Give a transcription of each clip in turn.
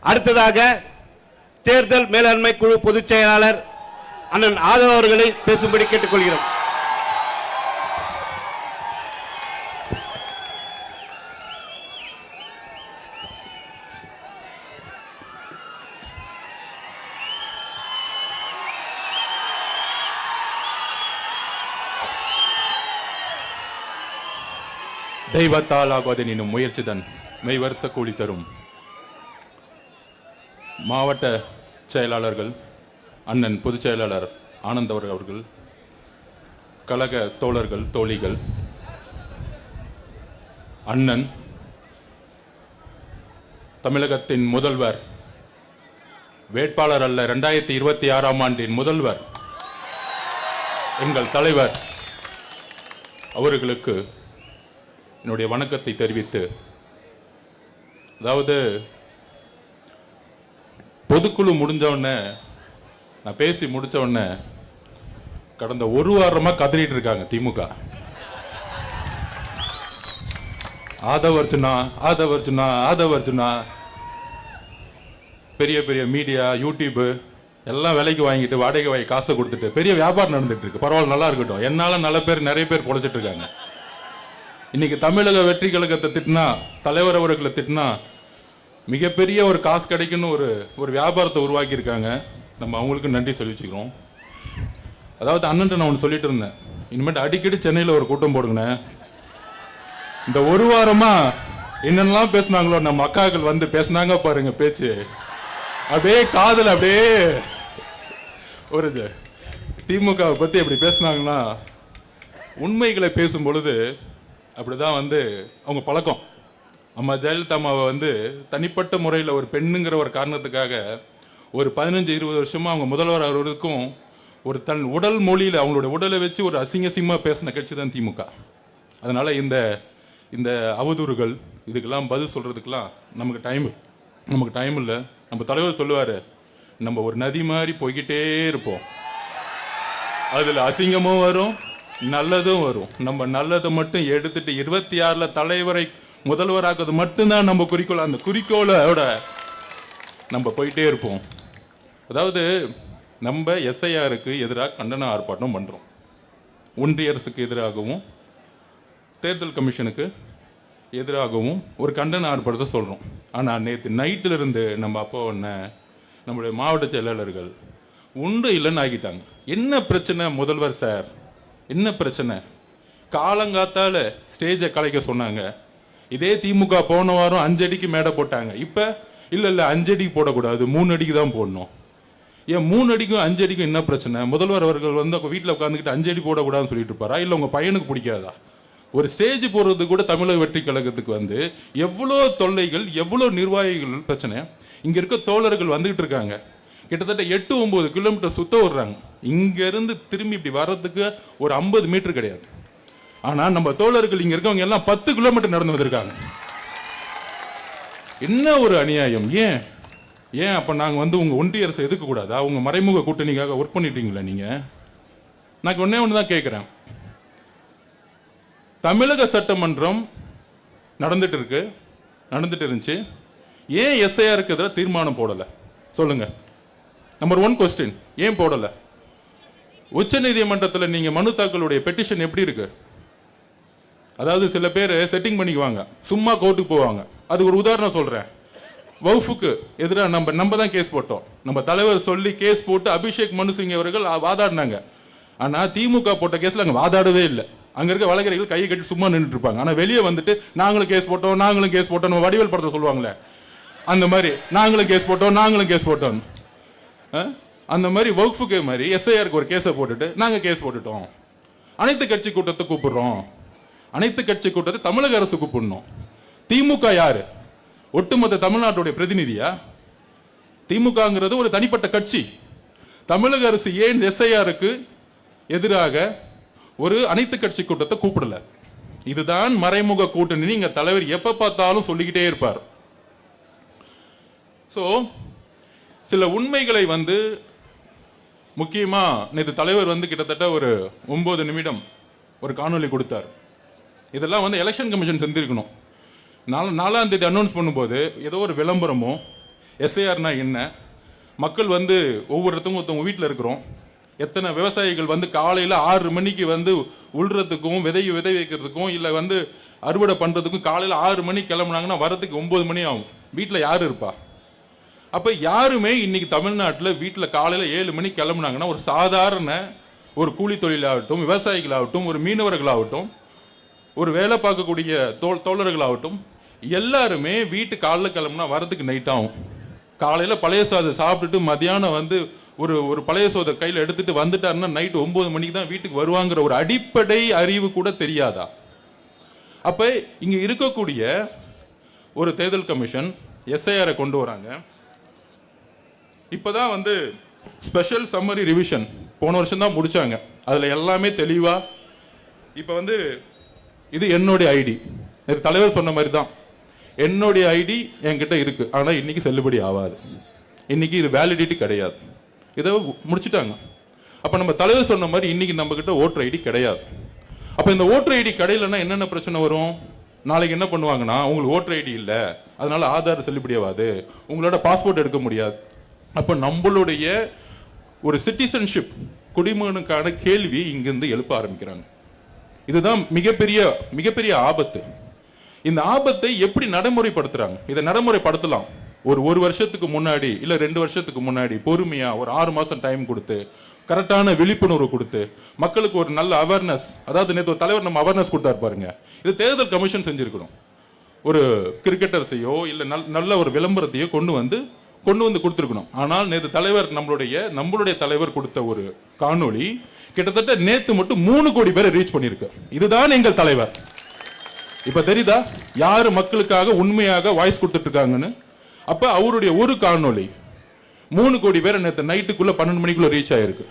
அடுத்ததாக தேர்தல் மேலாண்மை குழு பொதுச் செயலாளர் அண்ணன் ஆதவ அவர்களை பேசும்படி கேட்டுக்கொள்கிறோம். தெய்வத்தால் ஆகாதெனினும் முயற்சிதன் மெய்வர்த்த கூலி தரும். மாவட்ட செயலாளர்கள் அண்ணன் பொதுச் செயலாளர் ஆனந்த் அவர்கள் கழக தோழர்கள் தோழிகள் அண்ணன் தமிழகத்தின் முதல்வர் வேட்பாளர் அல்ல ரெண்டாயிரத்தி இருபத்தி ஆறாம் ஆண்டின் முதல்வர் எங்கள் தலைவர் அவர்களுக்கு என்னுடைய வணக்கத்தை தெரிவித்து அதாவது பொதுக்குழு முடிஞ்ச உடனே நான் பேசி முடித்த உடனே கடந்த ஒரு வாரமாக கதறிட்டு இருக்காங்க திமுக. ஆதவர்ச்சுனா ஆதவர்ச்சுனா ஆதவர்ச்சுனா பெரிய பெரிய மீடியா யூடியூப்பு எல்லாம் விலைக்கு வாங்கிட்டு வாடகை வாங்கி காசை கொடுத்துட்டு பெரிய வியாபாரம் நடந்துட்டு இருக்கு. பரவாயில்ல நல்லா இருக்கட்டும். என்னால் நல்ல பேர் நிறைய பேர் பொழைச்சிட்டு இருக்காங்க. இன்னைக்கு தமிழக வெற்றி கழகத்தை திட்டினா தலைவர் அவர்களை திட்டினா மிகப்பெரிய ஒரு காசு கிடைக்குன்னு ஒரு ஒரு வியாபாரத்தை உருவாக்கியிருக்காங்க. நம்ம அவங்களுக்கு நன்றி சொல்லி வச்சுக்கிறோம் அதாவது அண்ணன்ட்ட நான் ஒன்று சொல்லிட்டு இருந்தேன். இனிமேட்டு அடிக்கடி சென்னையில் ஒரு கூட்டம் போடுங்கண்ணே. இந்த ஒரு வாரமா என்னென்னலாம் பேசுனாங்களோ நம்ம அக்காக்கள் வந்து பேசுனாங்க பாருங்க பேச்சு. அப்படியே காதல் அப்படியே ஒரு இது. திமுகவை பற்றி எப்படி பேசுனாங்கன்னா உண்மைகளை பேசும் பொழுது அப்படிதான் வந்து அவங்க பழக்கம். அம்மா ஜெயலலிதா அம்மாவை வந்து தனிப்பட்ட முறையில் ஒரு பெண்ணுங்கிற ஒரு காரணத்துக்காக ஒரு பதினஞ்சு இருபது வருஷமாக அவங்க முதல்வர் அவர்களுக்கும் ஒரு தன் உடல் மொழியில் அவங்களோட உடலை வச்சு ஒரு அசிங்கசிங்கமாக பேசின கட்சி தான் திமுக. அதனால் இந்த இந்த அவதூறுகள் இதுக்கெல்லாம் பதில் சொல்கிறதுக்கெலாம் நமக்கு டைம் நமக்கு டைம் இல்லை. நம்ம தலைவர் சொல்லுவார் நம்ம ஒரு நதி மாதிரி போய்கிட்டே இருப்போம். அதில் அசிங்கமும் வரும் நல்லதும் வரும். நம்ம நல்லதை மட்டும் எடுத்துட்டு இருபத்தி ஆறில் தலைவரை முதல்வராக்குறது மட்டும்தான் நம்ம குறிக்கோள்? அந்த குறிக்கோளோட நம்ம போயிட்டே இருப்போம். அதாவது நம்ம எஸ்ஐஆருக்கு எதிராக கண்டன ஆர்ப்பாட்டம் பண்ணுறோம் ஒன்றிய அரசுக்கு எதிராகவும் தேர்தல் கமிஷனுக்கு எதிராகவும் ஒரு கண்டன ஆர்ப்பாட்டத்தை சொல்கிறோம் ஆனால் நேற்று நைட்டிலிருந்து நம்ம அப்பா ஒன்று நம்முடைய மாவட்ட செயலாளர்கள் உண்டு இல்லைன்னு ஆகிட்டாங்க. என்ன பிரச்சனை முதல்வர் சார்? என்ன பிரச்சனை? காலங்காத்தால ஸ்டேஜை கலைக்க சொன்னாங்க. இதே திமுக போன வாரம் அஞ்சடிக்கு மேடை போட்டாங்க. இப்போ இல்லை இல்லை அஞ்சடிக்கு போடக்கூடாது. மூணு அடிக்கு தான் போடணும். ஏன் மூணு அடிக்கும் அஞ்சு அடிக்கும் என்ன பிரச்சனை? முதல்வர் அவர்கள் வந்து அவங்க வீட்டில் உட்காந்துக்கிட்டு அஞ்சு அடி போடக்கூடாதுன்னு சொல்லிட்டு இருப்பாரா? இல்லை உங்கள் பையனுக்கு பிடிக்காதா? ஒரு ஸ்டேஜ் போகிறது கூட தமிழக வெற்றி கழகத்துக்கு வந்து எவ்வளோ தொல்லைகள் எவ்வளோ நிர்வாகிகள் பிரச்சனை? இங்கே இருக்க தோழர்கள் வந்துக்கிட்டு இருக்காங்க. கிட்டத்தட்ட எட்டு ஒம்பது கிலோமீட்டர் சுத்த விடுறாங்க. இங்கேருந்து திரும்பி இப்படி வர்றதுக்கு ஒரு ஐம்பது மீட்டர் கிடையாது. ஆனால் நம்ம தோழர்கள் இங்கே இருக்கவங்க எல்லாம் பத்து கிலோமீட்டர் நடந்து வந்திருக்காங்க. என்ன ஒரு அநியாயம்? ஏன்? ஏன் அப்போ நாங்கள் வந்து உங்கள் ஒன்றிய அரசை எதுக்கக்கூடாதா உங்கள் மறைமுக கூட்டணிக்காக ஒர்க் பண்ணிட்டீங்களா நீங்கள் நான் ஒன்றே ஒன்று தான் கேட்குறேன் தமிழக சட்டமன்றம் நடந்துட்டு இருக்கு. நடந்துட்டு இருந்துச்சு. ஏன் எஸ்ஐஆருக்கு எதிராக தீர்மானம் போடலை? சொல்லுங்கள் நம்பர் ஒன் கொஸ்டின் ஏன் போடலை? உச்ச நீதிமன்றத்தில் நீங்கள் மனு தாக்கலுடைய பெட்டிஷன் எப்படி இருக்குது அதாவது சில பேர் செட்டிங் பண்ணிக்குவாங்க. சும்மா கோர்ட்டுக்கு போவாங்க. அதுக்கு ஒரு உதாரணம் சொல்கிறேன் வவுஃபுக்கு எதிராக நம்ம நம்ம தான் கேஸ் போட்டோம். நம்ம தலைவர் சொல்லி கேஸ் போட்டு அபிஷேக் மனு சிங் அவர்கள் வாதாடினாங்க. ஆனால் திமுக போட்ட கேஸில் அங்கே வாதாடவே இல்லை. அங்கே இருக்க வழக்கறிஞர்கள் கையை கட்டி சும்மா நின்றுட்டு இருப்பாங்க. ஆனால் வெளியே வந்துட்டு நாங்களும் கேஸ் போட்டோம் நாங்களும் கேஸ் போட்டோம் நம்ம வடிவேல் படத்தை சொல்லுவாங்களே. அந்த மாதிரி நாங்களும் கேஸ் போட்டோம் நாங்களும் கேஸ் போட்டோம். அந்த மாதிரி வகுப்புக்கு மாதிரி எஸ்ஐஆருக்கு ஒரு கேஸை போட்டுட்டு நாங்கள் கேஸ் போட்டுட்டோம். அனைத்து கட்சி கூட்டத்தை கூப்பிடுறோம். அனைத்து கட்சி கூட்டத்தை தமிழக அரசு கூப்பிடணும் திமுக யாரு? ஒட்டுமொத்த தமிழ்நாட்டுடைய பிரதிநிதியா? திமுகங்கிறது ஒரு தனிப்பட்ட கட்சி. தமிழக அரசு ஏன் எஸ்ஐஆருக்கு எதிராக ஒரு அனைத்து கட்சி கூட்டத்தை கூப்பிடல? இதுதான் மறைமுக கூட்டணி. இங்க தலைவர் எப்ப பார்த்தாலும் சொல்லிக்கிட்டே இருப்பார். சோ சில உண்மைகளை வந்து முக்கியமா நேற்று தலைவர் வந்து கிட்டத்தட்ட ஒரு ஒன்பது நிமிடம் ஒரு காணொளி கொடுத்தார். இதெல்லாம் வந்து எலெக்ஷன் கமிஷன் செஞ்சுருக்கணும் நாலு நாலாம் தேதி அனௌன்ஸ் பண்ணும்போது ஏதோ ஒரு விளம்பரமோ எஸ்ஐஆர்னா என்ன மக்கள் வந்து ஒவ்வொருத்தவங்க ஒருத்தவங்க வீட்டில் இருக்கிறோம். எத்தனை விவசாயிகள் வந்து காலையில் ஆறு மணிக்கு வந்து உள்றதுக்கும் விதை விதை வைக்கிறதுக்கும் இல்லை வந்து அறுவடை பண்ணுறதுக்கும் காலையில் ஆறு மணிக்கு கிளம்புனாங்கன்னா வரதுக்கு ஒம்பது மணி ஆகும். வீட்டில் யார் இருப்பா? அப்போ யாருமே இன்றைக்கி தமிழ்நாட்டில் வீட்டில் காலையில் ஏழு மணிக்கு கிளம்புனாங்கன்னா ஒரு சாதாரண ஒரு கூலி தொழிலாகட்டும் விவசாயிகளாகட்டும் ஒரு மீனவர்களாகட்டும் ஒரு வேலை பார்க்கக்கூடிய தோல் தோழர்களாகட்டும் எல்லாருமே வீட்டு காலைல கிளம்புனா வரதுக்கு நைட் ஆகும். காலையில் பழைய சாதம் சாப்பிட்டுட்டு மதியானம் வந்து ஒரு ஒரு பழைய சோதை கையில் எடுத்துட்டு வந்துட்டாருன்னா நைட் ஒன்பது மணிக்கு தான் வீட்டுக்கு வருவாங்கிற ஒரு அடிப்படை அறிவு கூட தெரியாதா? அப்போ இங்கே இருக்கக்கூடிய ஒரு தேர்தல் கமிஷன் எஸ்ஐஆரை கொண்டு வராங்க. இப்போ தான் வந்து ஸ்பெஷல் சம்மரி ரிவிஷன் போன வருஷம் தான் முடித்தாங்க அதில் எல்லாமே தெளிவாக இப்போ வந்து இது என்னுடைய ஐடி தலைவர் சொன்ன மாதிரி தான் என்னுடைய ஐடி என்கிட்ட இருக்கு. ஆனால் இன்னைக்கு செல்லுபடி ஆகாது. இன்னைக்கு இது வேலிடிட்டி கிடையாது. இதை முடிச்சிட்டாங்க. அப்போ நம்ம தலைவர் சொன்ன மாதிரி இன்னைக்கு நம்ம கிட்ட ஓட்டர் ஐடி கிடையாது. அப்போ இந்த ஓட்டர் ஐடி கிடையிலன்னா என்னென்ன பிரச்சனை வரும்? நாளைக்கு என்ன பண்ணுவாங்கன்னா உங்களுக்கு ஓட்டர் ஐடி இல்லை. அதனால ஆதார் செல்லுபடியாகாது உங்களோட பாஸ்போர்ட் எடுக்க முடியாது. அப்போ நம்மளுடைய ஒரு சிட்டிசன்ஷிப் குடிமகனுக்கான கேள்வி இங்கிருந்து எழுப்ப ஆரம்பிக்கிறாங்க. இதுதான் மிகப்பெரிய மிகப்பெரிய ஆபத்து. இந்த ஆபத்தை எப்படி நடைமுறைப்படுத்துறாங்க? இதை நடைமுறைப்படுத்தலாம். ஒரு ஒரு வருஷத்துக்கு முன்னாடி இல்ல ரெண்டு வருஷத்துக்கு முன்னாடி பொறுமையா ஒரு ஆறு மாசம் டைம் கொடுத்து கரெக்டான விழிப்புணர்வு கொடுத்து மக்களுக்கு ஒரு நல்ல அவேர்னஸ் அதாவது நேற்று ஒரு தலைவர் நம்ம அவேர்னஸ் கொடுத்தாரு பாருங்க. இது தேர்தல் கமிஷன் செஞ்சிருக்கணும். ஒரு கிரிக்கெட்டர்ஸையோ இல்லை நல்- நல்ல ஒரு விளம்பரத்தையோ கொண்டு வந்து கொண்டு வந்து கொடுத்துருக்கணும். ஆனால் நேற்று தலைவர் நம்மளுடைய நம்மளுடைய தலைவர் கொடுத்த ஒரு காணொளி கிட்டத்தட்ட நேத்து மட்டும் மூணு கோடி பேரை ரீச் பண்ணியிருக்கு. இதுதான் எங்கள் தலைவர். இப்ப தெரியுதா? யாரு மக்களுக்காக உண்மையாக வாய்ஸ் கொடுத்துட்டு இருக்காங்கன்னு அப்ப அவருடைய ஒரு காணொளி மூணு கோடி பேர் நேற்று நைட்டுக்குள்ள பன்னெண்டு மணிக்குள்ள ரீச் ஆயிருக்கு.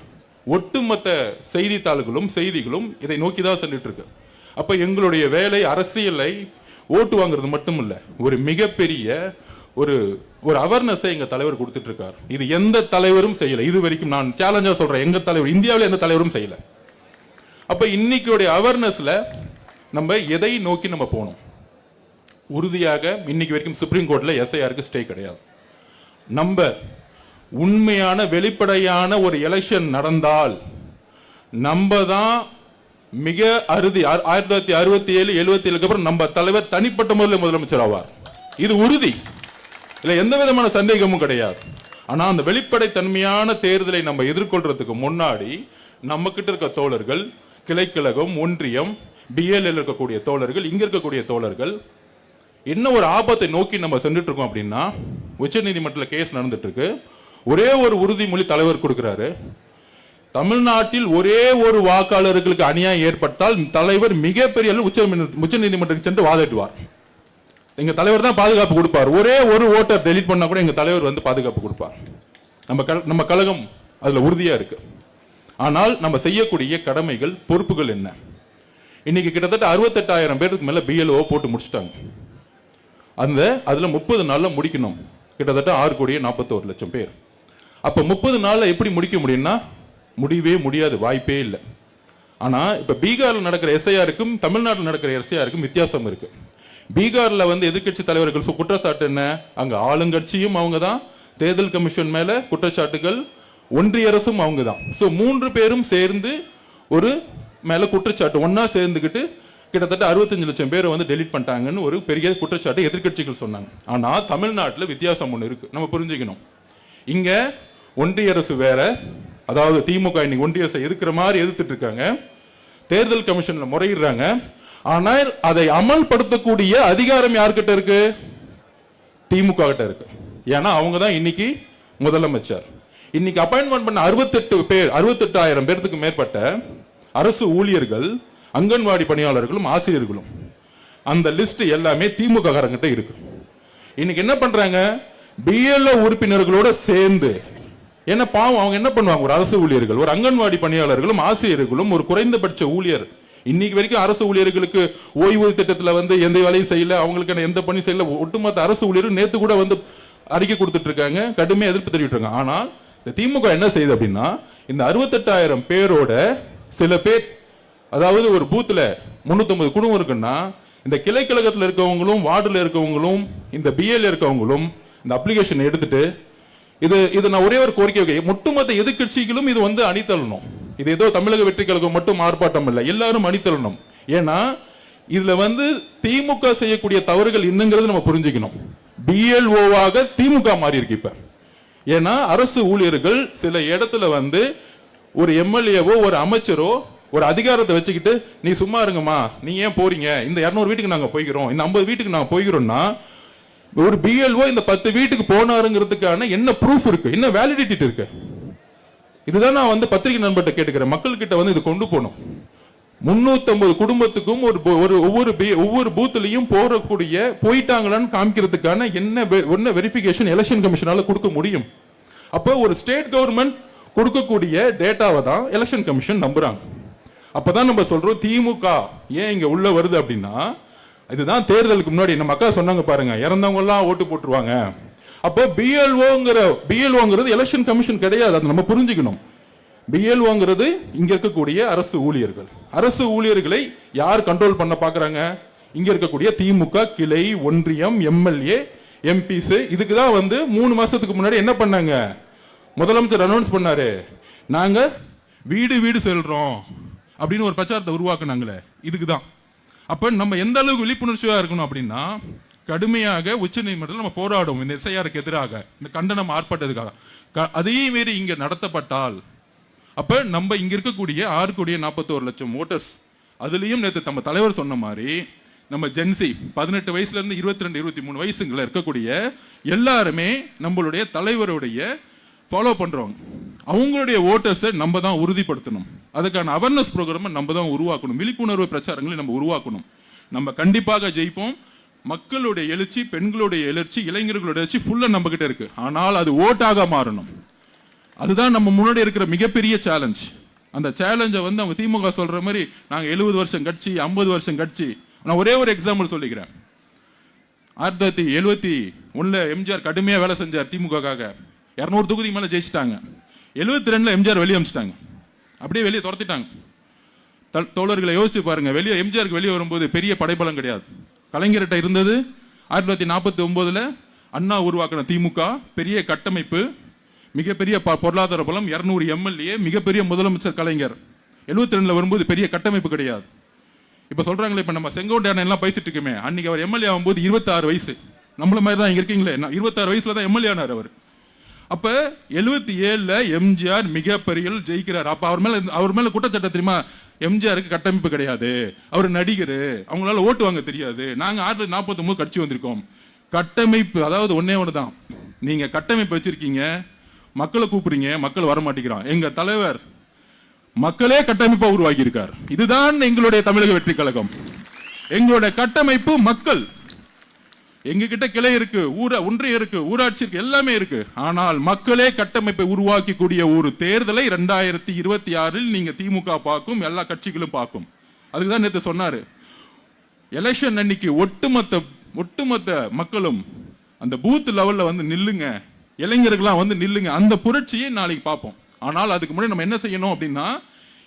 ஒட்டுமொத்த செய்தித்தாள்களும் செய்திகளும் இதை நோக்கி தான் சென்றுட்டு இருக்கு அப்ப எங்களுடைய வேலை அரசியலை ஓட்டு வாங்குறது மட்டும் இல்லை ஒரு மிகப்பெரிய ஒரு ஒரு அவேர்னஸை எங்கள் தலைவர் கொடுத்துட்டு இருக்கார் இது எந்த தலைவரும் செய்யலை. இது வரைக்கும் நான் சேலஞ்சாக சொல்கிறேன் எங்கள் தலைவர் இந்தியாவில் எந்த தலைவரும் செய்யலை. அப்போ இன்னைக்குடைய அவேர்னஸில் நம்ம எதை நோக்கி நம்ம போகணும்? உறுதியாக இன்னைக்கு வரைக்கும் சுப்ரீம் கோர்ட்டில் எஸ்ஐஆருக்கு ஸ்டே கிடையாது. நம்ம உண்மையான வெளிப்படையான ஒரு எலெக்ஷன் நடந்தால் நம்ம தான் மிக அறுதி ஆயிரத்தி தொள்ளாயிரத்தி அறுபத்தி ஏழு எழுபத்தி ஏழுக்கு அப்புறம் நம்ம தலைவர் தனிப்பட்ட முறையில் முதலமைச்சர் ஆவார். இது உறுதி. இல்லை எந்த விதமான சந்தேகமும் கிடையாது. ஆனால் அந்த வெளிப்படைத்தன்மையான தேர்தலை நம்ம எதிர்கொள்றதுக்கு முன்னாடி நம்ம கிட்ட இருக்க தோழர்கள் கிளைக்கழகம் ஒன்றியம் பிஎல்எல் இருக்கக்கூடிய தோழர்கள் இங்கே இருக்கக்கூடிய தோழர்கள் என்ன ஒரு ஆபத்தை நோக்கி நம்ம சென்றுட்டு இருக்கோம் அப்படின்னா உச்சநீதிமன்றத்தில் கேஸ் நடந்துட்டு இருக்கு ஒரே ஒரு உறுதிமொழி தலைவர் கொடுக்குறாரு. தமிழ்நாட்டில் ஒரே ஒரு வாக்காளர்களுக்கு அநியாயம் ஏற்பட்டால் தலைவர் மிகப்பெரிய அளவில் உச்ச உச்ச நீதிமன்றத்துக்கு சென்று வாதிடுவார் எங்க தலைவர் தான் பாதுகாப்பு கொடுப்பார். ஒரே ஒரு ஓட்டர் டெலிட் பண்ணா கூட எங்க தலைவர் வந்து பாதுகாப்பு கொடுப்பார். நம்ம நம்ம கழகம் அதுல உறுதியா இருக்கு. ஆனால் நம்ம செய்யக்கூடிய கடமைகள் பொறுப்புகள் என்ன? இன்னைக்கு கிட்டத்தட்ட அறுபத்தெட்டாயிரம் பேருக்கு மேல பிஎல்ஓ போட்டு முடிச்சிட்டாங்க. அந்த அதுல முப்பது நாள்ல முடிக்கணும். கிட்டத்தட்ட ஆறு கோடியே நாற்பத்தோரு லட்சம் பேர். அப்போ முப்பது நாளில் எப்படி முடிக்க முடியும்னா முடியவே முடியாது வாய்ப்பே இல்லை. ஆனால் இப்போ பீகாரில் நடக்கிற எஸ்ஐஆருக்கும் தமிழ்நாட்டில் நடக்கிற எஸ்ஐஆருக்கும் வித்தியாசம் இருக்குது பீகாரில் வந்து எதிர்க்கட்சி தலைவர்கள் குற்றச்சாட்டு என்ன? அங்கே ஆளுங்கட்சியும் அவங்க தான் தேர்தல் கமிஷன் மேலே குற்றச்சாட்டுகள் ஒன்றிய அரசும் அவங்க தான் ஸோ மூன்று பேரும் சேர்ந்து ஒரு மேலே குற்றச்சாட்டு ஒன்றா சேர்ந்துக்கிட்டு கிட்டத்தட்ட அறுபத்தஞ்சு லட்சம் பேரை வந்து டெலிட் பண்ணிட்டாங்கன்னு ஒரு பெரிய குற்றச்சாட்டு எதிர்க்கட்சிகள் சொன்னாங்க. ஆனால் தமிழ்நாட்டில் வித்தியாசம் ஒன்று இருக்குது நம்ம புரிஞ்சுக்கணும். இங்கே ஒன்றிய அரசு வேற அதாவது திமுக இன்னைக்கு ஒன்றிய அரசை எதிர்க்கிற மாதிரி எதிர்த்துட்டு இருக்காங்க. தேர்தல் கமிஷனில் முறையிடுறாங்க. ஆனால் அதை அமல்படுத்தக்கூடிய அதிகாரம் யார்கிட்ட இருக்கு? திமுக கிட்ட இருக்கு. ஏன்னா அவங்க தான் இன்னைக்கு முதலமைச்சர். இன்னைக்கு அப்பாயின்மெண்ட் பண்ண அறுபத்தெட்டு பேர் அறுபத்தெட்டாயிரம் பேர்த்துக்கு மேற்பட்ட அரசு ஊழியர்கள் அங்கன்வாடி பணியாளர்களும் ஆசிரியர்களும் அந்த லிஸ்ட் எல்லாமே திமுக காரங்கிட்ட இருக்கு. இன்னைக்கு என்ன பண்றாங்க? பிஎல்ஓ உறுப்பினர்களோட சேர்ந்து என்ன பாவம் அவங்க என்ன பண்ணுவாங்க? ஒரு அரசு ஊழியர்கள் ஒரு அங்கன்வாடி பணியாளர்களும் ஆசிரியர்களும் ஒரு குறைந்தபட்ச ஊழியர் இன்னைக்கு வரைக்கும் அரசு ஊழியர்களுக்கு ஓய்வூதிய திட்டத்தில் வந்து எந்த வேலையும் செய்யல அவங்களுக்கு எந்த பணி செய்யல. ஒட்டுமொத்த அரசு ஊழியரும் நேற்று கூட வந்து அறிக்கை கொடுத்துட்டு இருக்காங்க கடுமையாக எதிர்ப்பு தெரிவிட்டு இருக்காங்க இந்த திமுக என்ன செய்யுது அப்படின்னா இந்த அறுபத்தெட்டாயிரம் பேரோட சில பேர் அதாவது ஒரு பூத்தில் முந்நூற்றம்பது குடும்பம் இருக்குன்னா இந்த கிளை கழகத்தில் இருக்கவங்களும் வார்டில் இருக்கவங்களும் இந்த பிஎல் இருக்கவங்களும் இந்த அப்ளிகேஷன் எடுத்துட்டு இது இது நான் ஒரே ஒரு கோரிக்கை வைக்க ஒட்டுமொத்த எதிர்க்கட்சிகளும் இது வந்து அணித்தள்ளணும் இது ஏதோ தமிழக வெற்றிகளுக்கு மட்டும் ஆர்ப்பாட்டம் இல்லை எல்லாரும் அணித்தள்ளணும் ஏன்னா இதுல வந்து திமுக செய்யக்கூடிய தவறுகள் என்னங்கிறது நம்ம புரிஞ்சுக்கணும். பிஎல்ஓவாக திமுக மாறி இருக்கு இப்ப. ஏன்னா அரசு ஊழியர்கள் சில இடத்துல வந்து ஒரு எம்எல்ஏவோ ஒரு அமைச்சரோ ஒரு அதிகாரத்தை வச்சுக்கிட்டு நீ சும்மா இருங்கம்மா நீ ஏன் போறீங்க? இந்த இரநூறு வீட்டுக்கு நாங்கள் போய்க்கிறோம். இந்த ஐம்பது வீட்டுக்கு நாங்கள் போய்கிறோம்னா ஒரு பிஎல்ஓ இந்த பத்து வீட்டுக்கு போனாருங்கிறதுக்கான என்ன ப்ரூஃப் இருக்கு? என்ன வேலிடிட்டி இருக்கு? இதுதான் நான் வந்து பத்திரிகை நண்பர்கிட்ட கேட்டுக்கிறேன். மக்கள்கிட்ட வந்து இது கொண்டு போகணும். முன்னூத்தம்பது குடும்பத்துக்கும் ஒரு ஒரு ஒவ்வொரு ஒவ்வொரு பூத்துலையும் போறக்கூடிய போயிட்டாங்களான்னு காமிக்கிறதுக்கான என்ன வெ- என்ன வெரிஃபிகேஷன் எலெக்ஷன் கமிஷனால கொடுக்க முடியும்? அப்போ ஒரு ஸ்டேட் கவர்மெண்ட் கொடுக்கக்கூடிய டேட்டாவை தான் எலெக்ஷன் கமிஷன் நம்புறாங்க. அப்பதான் நம்ம சொல்றோம் திமுக ஏன் இங்க உள்ள வருது அப்படின்னா இதுதான் தேர்தலுக்கு முன்னாடி நம்ம அக்கா சொன்னாங்க பாருங்க இறந்தவங்க எல்லாம் ஓட்டு போட்டுருவாங்க. அப்போ பிஎல்ஓங்கிற பிஎல்ஓங்கிறது எலெக்ஷன் கமிஷன் கிடையாது. அதை நம்ம புரிஞ்சுக்கணும். பிஎல்ஓங்கிறது இங்க இருக்கக்கூடிய அரசு ஊழியர்கள். அரசு ஊழியர்களை யார் கண்ட்ரோல் பண்ண பாக்குறாங்க? இங்க இருக்கக்கூடிய திமுக கிளை ஒன்றியம் எம்எல்ஏ எம்பிஸ் இதுக்கு தான் வந்து மூணு மாசத்துக்கு முன்னாடி என்ன பண்ணாங்க? முதலமைச்சர் அனௌன்ஸ் பண்ணாரு. நாங்க வீடு வீடு செல்றோம் அப்படின்னு ஒரு பிரச்சாரத்தை உருவாக்குனாங்களே. இதுக்கு தான் அப்போ நம்ம எந்த அளவுக்கு விழிப்புணர்ச்சியாக இருக்கணும் அப்படின்னா கடுமையாக உச்ச நீதிமன்றத்தில் நம்ம போராடும் இந்த எஸ்ஐஆருக்கு எதிராக இந்த கண்டனம் ஆர்ப்பாட்டத்துக்காக. க- அதையும் மீறி இங்கே நடத்தப்பட்டால் அப்போ நம்ம இங்கே இருக்கக்கூடிய ஆறுக்குடிய நாற்பத்தோரு லட்சம் ஓட்டர்ஸ் அதுலேயும் நேற்று நம்ம தலைவர் சொன்ன மாதிரி நம்ம ஜென்சி பதினெட்டு வயசுலேருந்து இருபத்தி ரெண்டு இருபத்தி மூணு வயசுங்களில் இருக்கக்கூடிய எல்லாருமே நம்மளுடைய தலைவருடைய ஃபாலோ பண்ணுறோம் அவங்களுடைய ஓட்டர்ஸை நம்ம தான் உறுதிப்படுத்தணும். அதுக்கான அவேர்னஸ் ப்ரோக்ராமை நம்ம தான் உருவாக்கணும். விழிப்புணர்வு பிரச்சாரங்களை நம்ம உருவாக்கணும். நம்ம கண்டிப்பாக ஜெயிப்போம். மக்களுடைய எழுச்சி பெண்களுடைய எழுச்சி இளைஞர்களுடைய எழுச்சி ஃபுல்லாக நம்மக்கிட்ட இருக்குது இருக்கு. ஆனால் அது ஓட்டாக மாறணும். அதுதான் நம்ம முன்னாடி இருக்கிற மிகப்பெரிய சேலஞ்ச் அந்த சேலஞ்சை வந்து அவங்க திமுக சொல்கிற மாதிரி நாங்கள் எழுபது வருஷம் கட்சி ஐம்பது வருஷம் கட்சி. நான் ஒரே ஒரு எக்ஸாம்பிள் சொல்லிக்கிறேன். ஆயிரத்தி தொள்ளாயிரத்தி எழுபத்தி ஒண்ணுல எம்ஜிஆர் கடுமையாக வேலை செஞ்சார் திமுகக்காக. இரநூறு தொகுதி மேலே ஜெயிச்சிட்டாங்க. எழுபத்தி ரெண்டுல எம்ஜிஆர் வெளியே அமிச்சிட்டாங்க. அப்படியே வெளியே துரத்திட்டாங்க. தோழர்களை யோசிச்சு பாருங்க. வெளியே எம்ஜிஆருக்கு வெளியே வரும்போது பெரிய படைபலம் கிடையாது. கலைஞர்கிட்ட இருந்தது. ஆயிரத்தி தொள்ளாயிரத்தி நாற்பத்தி ஒன்பதுல அண்ணா உருவாக்கின திமுக பெரிய கட்டமைப்பு மிகப்பெரிய ப- பொருளாதார பலம் இரநூறு எம்எல்ஏ மிகப்பெரிய முதலமைச்சர் கலைஞர். எழுபத்தி ரெண்டுல வரும்போது பெரிய கட்டமைப்பு கிடையாது. இப்போ சொல்கிறாங்களே இப்போ நம்ம செங்கோட்டையான் எல்லாம் பேசிட்டு இருக்கோமே அன்னைக்கு அவர் எம்எல்ஏ ஆகும்போது இருபத்தாறு வயசு. நம்மள மாதிரி தான் இங்கே இருக்கீங்களே நான் இருபத்தாறு வயசுல தான் எம்எல்ஏ ஆனார் அவர். அப்ப எழுபத்தி ஏழுல எம்ஜிஆர் மிகப்பெரிய ஜெயிக்கிறார். அப்ப அவர் மேல அவர் மேல குற்றச்சாட்டு தெரியுமா? எம்ஜிஆருக்கு கட்டமைப்பு கிடையாது. அவர் நடிகர். அவங்களால ஓட்டு வாங்க தெரியாது. நாங்க ஆறு நாற்பத்தி ஒன்பது கட்சி வந்திருக்கோம். கட்டமைப்பு அதாவது ஒன்னே தான். நீங்க கட்டமைப்பு வச்சிருக்கீங்க. மக்களை கூப்பிடுறீங்க. மக்கள் வர மாட்டேங்கிறான். எங்க தலைவர் மக்களே கட்டமைப்பா உருவாக்கி இருக்கார் இதுதான் எங்களுடைய தமிழக வெற்றி கழகம். எங்களுடைய கட்டமைப்பு மக்கள். எங்ககிட்ட கிளை இருக்கு ஊர ஒன்றியம் இருக்கு ஊராட்சி இருக்கு எல்லாமே இருக்கு. ஆனால் மக்களே கட்டமைப்பை உருவாக்கக்கூடிய ஒரு தேர்தலை ரெண்டாயிரத்தி இருபத்தி ஆறில் நீங்க திமுக பார்க்கும் எல்லா கட்சிகளும் பார்க்கும். அதுக்கு தான் நேற்று சொன்னாரு. எலெக்ஷன் அன்னைக்கு ஒட்டுமொத்த ஒட்டுமொத்த மக்களும் அந்த பூத் லெவல்ல வந்து நில்லுங்க. இளைஞர்கள்லாம் வந்து நில்லுங்க. அந்த புரட்சியை நாளைக்கு பார்ப்போம். ஆனால் அதுக்கு முன்னாடி நம்ம என்ன செய்யணும் அப்படின்னா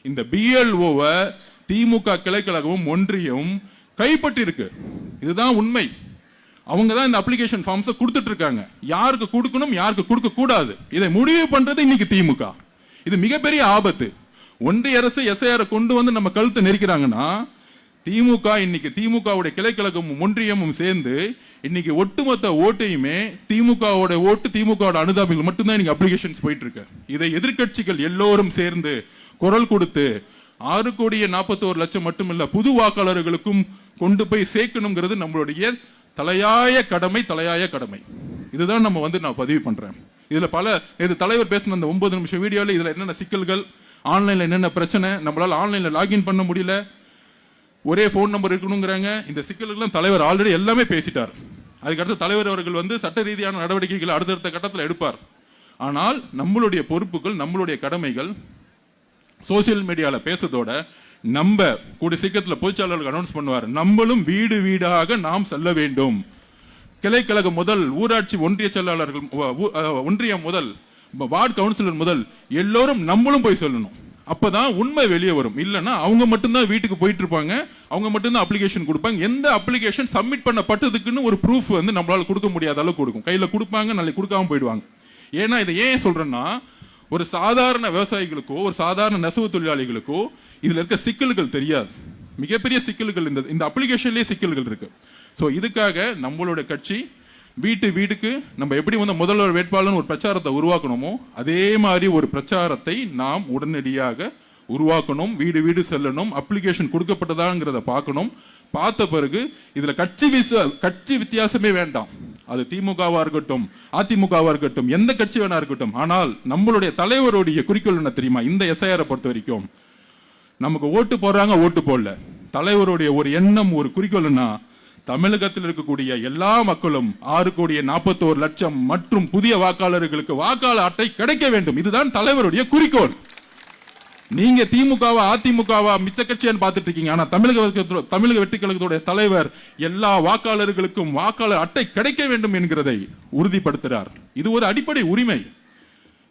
இந்த பிஎல்ஓவை திமுக கிளைக்கழகமும் ஒன்றியம் கைப்பற்றிருக்கு இதுதான் உண்மை. அவங்க தான் இந்த அப்ளிகேஷன் ஃபார்ம்ஸை கொடுத்துட்டு இருக்காங்க யாருக்கு கொடுக்கணும் யாருக்கு கொடுக்க கூடாது இதை முடிவு பண்றது இன்னைக்கு திமுக. இது மிகப்பெரிய ஆபத்து. ஒன்றிய அரசு எஸ்ஐஆரை கொண்டு வந்து நம்ம கழுத்தை நெரிக்கிறாங்கன்னா திமுக இன்னைக்கு திமுகவுடைய கிளைக்கழகமும் ஒன்றியமும் சேர்ந்து இன்னைக்கு ஒட்டுமொத்த ஓட்டையுமே திமுகவோட ஓட்டு திமுகவோட அனுதாபிகள் மட்டும்தான் இன்னைக்கு அப்ளிகேஷன்ஸ் போயிட்டு இருக்கு இதை எதிர்க்கட்சிகள் எல்லோரும் சேர்ந்து குரல் கொடுத்து ஆறு கோடியே நாற்பத்தோரு லட்சம் மட்டுமில்ல புது வாக்காளர்களுக்கும் கொண்டு போய் சேர்க்கணுங்கிறது நம்மளுடைய தலையாய கடமை தலையாய கடமை. இதுதான் நம்ம வந்து நான் பதிவு பண்றேன். இதுல பல இது தலைவர் பேசின அந்த ஒன்பது நிமிஷம் வீடியோல இதுல என்னென்ன சிக்கல்கள் ஆன்லைன்ல என்னென்ன பிரச்சனை நம்மளால ஆன்லைன்ல லாகின் பண்ண முடியல ஒரே ஃபோன் நம்பர் இருக்கணுங்கிறாங்க. இந்த சிக்கல்கள்லாம் தலைவர் ஆல்ரெடி எல்லாமே பேசிட்டார். அதுக்கடுத்து தலைவர் அவர்கள் வந்து சட்ட ரீதியான நடவடிக்கைகளை அடுத்தடுத்த கட்டத்தில் எடுப்பார். ஆனால் நம்மளுடைய பொறுப்புகள் நம்மளுடைய கடமைகள் சோசியல் மீடியாவில் பேசுறதோட நம்ம கூடிய சீக்கிரத்தில் பொதுச்செயலாளருக்கு அனௌன்ஸ் பண்ணுவார். நம்மளும் வீடு வீடாக நாம் செல்ல வேண்டும். கிளைக்கழகம் முதல் ஊராட்சி ஒன்றிய செயலாளர்கள் ஒன்றியம் முதல் வார்டு கவுன்சிலர் முதல் எல்லோரும் நம்மளும் போய் சொல்லணும். அப்பதான் உண்மை வெளியே வரும். இல்லைன்னா அவங்க மட்டும்தான் வீட்டுக்கு போயிட்டு இருப்பாங்க. அவங்க மட்டும்தான் அப்ளிகேஷன் கொடுப்பாங்க. எந்த அப்ளிகேஷன் சப்மிட் பண்ணப்பட்டதுக்குன்னு ஒரு ப்ரூஃப் வந்து நம்மளால கொடுக்க முடியாத அளவுக்கு கொடுக்கும். கையில் கொடுப்பாங்க நாளைக்கு கொடுக்காம போயிடுவாங்க. ஏன்னா இதை ஏன் சொல்றேன்னா ஒரு சாதாரண விவசாயிகளுக்கோ ஒரு சாதாரண நெசவு தொழிலாளிகளுக்கோ இதில் இருக்க சிக்கல்கள் தெரியாது. மிகப்பெரிய சிக்கல்கள் இந்த இந்த அப்ளிகேஷன்லேயே சிக்கல்கள் இருக்கு. ஸோ இதுக்காக நம்மளோட கட்சி வீட்டு வீட்டுக்கு நம்ம எப்படி வந்து முதல்வர் வேட்பாளர்னு ஒரு பிரச்சாரத்தை உருவாக்கணுமோ அதே மாதிரி ஒரு பிரச்சாரத்தை நாம் உடனடியாக உருவாக்கணும். வீடு வீடு செல்லணும். அப்ளிகேஷன் கொடுக்கப்பட்டதாங்கிறத பார்க்கணும். பார்த்த பிறகு இதில் கட்சி விச கட்சி வித்தியாசமே வேண்டாம். அது திமுகவாக இருக்கட்டும் அதிமுகவாக இருக்கட்டும் எந்த கட்சி வேணா இருக்கட்டும். ஆனால் நம்மளுடைய தலைவருடைய குறிக்கோள் என்ன தெரியுமா? இந்த எஸ்ஐஆரை பொறுத்த வரைக்கும். நமக்கு ஓட்டு போடுறாங்க ஓட்டு போடல. தலைவருடைய ஒரு எண்ணம் ஒரு குறிக்கோள்னா தமிழகத்தில் இருக்கக்கூடிய எல்லா மக்களும் ஆறு கோடியே நாற்பத்தோரு லட்சம் மற்றும் புதிய வாக்காளர்களுக்கு வாக்காளர் அட்டை கிடைக்க வேண்டும். இதுதான் தலைவருடைய குறிக்கோள். நீங்க திமுகவா அதிமுகவா மிச்ச கட்சியான்னு பார்த்துட்டு இருக்கீங்க. ஆனா தமிழக தமிழக வெற்றி கழகத்துடைய தலைவர் எல்லா வாக்காளர்களுக்கும் வாக்காளர் அட்டை கிடைக்க வேண்டும் என்கிறதை உறுதிப்படுத்துகிறார் இது ஒரு அடிப்படை உரிமை.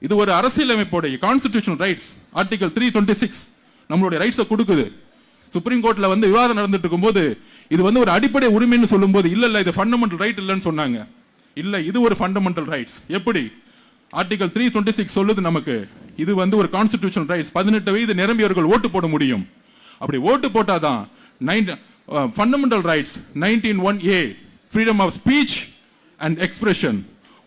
இது ஒரு அரசியலமைப்புடைய constitution rights article three twenty six நம்மளுடைய ரைட்ஸை கொடுக்குது. சுப்ரீம் கோர்ட்ல வந்து விவாதம் நடந்துட்டு இருக்கும்போது இது வந்து ஒரு அடிப்படை உரிமைன்னு சொல்லும்போது இல்லை இல்லை இது ஃபண்டமெண்டல் ரைட் இல்லைன்னு சொன்னாங்க. இல்லை இது ஒரு ஃபண்டமெண்டல் ரைட்ஸ் எப்படி? ஆர்டிகல் த்ரீ டுவெண்ட்டி சிக்ஸ் சொல்லுது நமக்கு இது வந்து ஒரு கான்ஸ்டிடியூஷன் ரைட்ஸ் பதினெட்டு வயது நிரம்பியவர்கள் ஓட்டு போட முடியும். அப்படி ஓட்டு போட்டாதான் nine fundamental rights nineteen one a freedom of speech and expression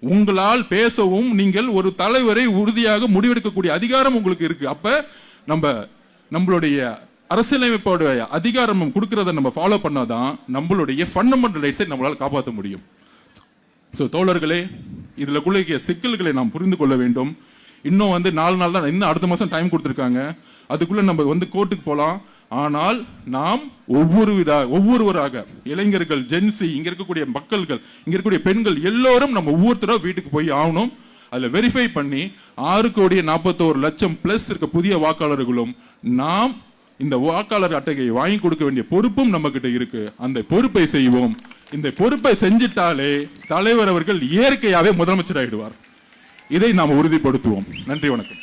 உங்களால் பேசவும் நீங்கள் ஒரு தலைவரை உறுதியாக முடிவெடுக்கக்கூடிய அதிகாரம் உங்களுக்கு இருக்கு. அப்ப நம்ம நம்மளுடைய அரசியலமைப்போடைய அதிகாரமும் கொடுக்கறத நம்ம ஃபாலோ பண்ணாதான் நம்மளுடைய ஃபண்டமெண்டல் ரைட்ஸை நம்மளால் காப்பாற்ற முடியும். ஸோ தோழர்களே இதில் குள்ள சிக்கல்களை நாம் புரிந்து கொள்ள வேண்டும். இன்னும் வந்து நாலு நாள் தான் இன்னும் அடுத்த மாதம் டைம் கொடுத்துருக்காங்க. அதுக்குள்ளே நம்ம வந்து கோர்ட்டுக்கு போகலாம் ஆனால் நாம் ஒவ்வொரு வித ஒவ்வொருவராக இளைஞர்கள் ஜென்சி இங்கே இருக்கக்கூடிய மக்கள்கள் இங்கே இருக்கக்கூடிய பெண்கள் எல்லோரும் நம்ம ஒவ்வொருத்தரும் வீட்டுக்கு போய் ஆகணும். அதில் வெரிஃபை பண்ணி ஆறு கோடி நாற்பத்தோரு லட்சம் பிளஸ் இருக்க புதிய வாக்காளர்களும் நாம் இந்த வாக்காளர் அட்டையை வாங்கி கொடுக்க வேண்டிய பொறுப்பும் நம்ம கிட்ட இருக்கு. அந்த பொறுப்பை செய்வோம். இந்த பொறுப்பை செஞ்சிட்டாலே தலைவர் அவர்கள் இயற்கையாகவே முதலமைச்சர் ஆகிடுவார் இதை நாம் உறுதிப்படுத்துவோம். நன்றி வணக்கம்.